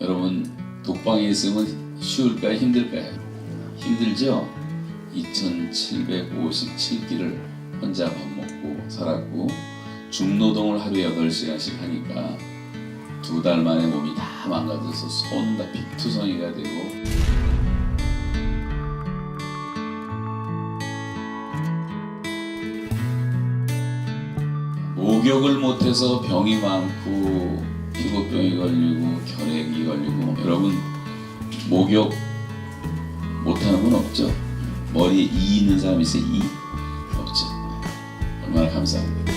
여러분 독방에 있으면 쉬울까요? 힘들까요? 힘들죠? 2757끼를 혼자 밥 먹고 살았고 중노동을 하루에 8시간씩 하니까 두 달 만에 몸이 다 망가져서 손 다 피투성이가 되고 목욕을 못해서 병이 많고 피부병이 걸리고 결핵이 걸리고 여러분 목욕 못하는 분 없죠? 머리에 이 있는 사람 있어요? 이? 없죠? 얼마나 감사합니다.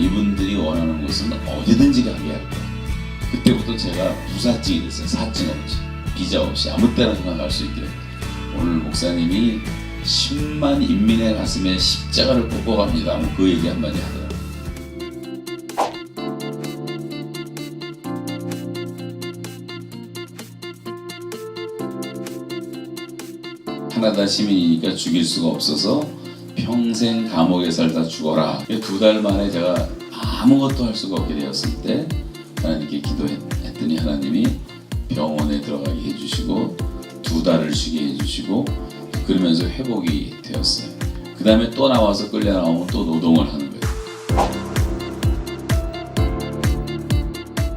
이분들이 원하는 곳은 어디든지 가게 할 거예요. 그때부터 제가 부사증이 됐어요. 사증 없이, 비자 없이 아무 때나 갈수 있게. 오늘 목사님이 10만 인민의 가슴에 십자가를 꽂고 갑니다. 뭐 그 얘기 한마디 하더라고요. 캐나다 시민이니까 죽일 수가 없어서 평생 감옥에 살다 죽어라. 두 달 만에 제가 아무것도 할 수가 없게 되었을 때 하나님께 기도했더니 하나님이 병원에 들어가게 해주시고 두 달을 쉬게 해주시고 그러면서 회복이 되었어요. 그 다음에 또 나와서 끌려 나오면 또 노동을 하는 거예요.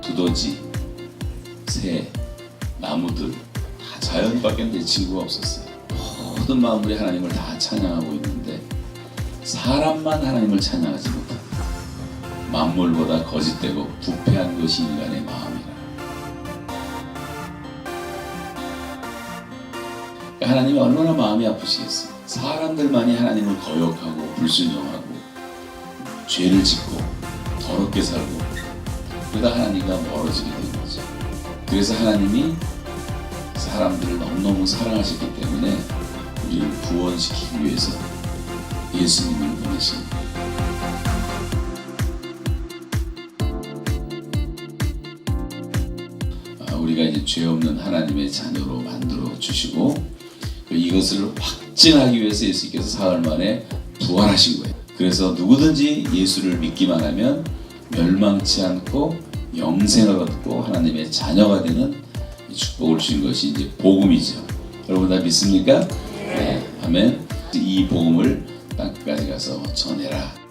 두더지, 새, 나무들 다 자연밖에 내 친구가 없었어요. 모든 마음으로 하나님을 다 찬양하고 있는데 사람만 하나님을 찬양하지 못한다. 만물보다 거짓되고 부패 한 것이 인간의 마음이라. 하나님이 얼마나 마음이 아프시겠어요. 사람들만이 하나님을 거역하고 불순종하고 죄를 짓고 더럽게 살고 그러다 하나님과 멀어지게 되는 거죠. 그래서 하나님이 사람들을 너무너무 사랑하셨기 때문에 우리를 구원시키기 위해서 예수님을 보내십니다. 아, 우리가 이제 죄 없는 하나님의 자녀로 만들어 주시고 그 이것을 확증하기 위해서 예수님께서 사흘 만에 부활하신 거예요. 그래서 누구든지 예수를 믿기만 하면 멸망치 않고 영생을 얻고 하나님의 자녀가 되는 이 축복을 주신 것이 이제 복음이죠. 여러분 다 믿습니까? 네. 아멘. 이 복음을 땅까지 가서 전해라.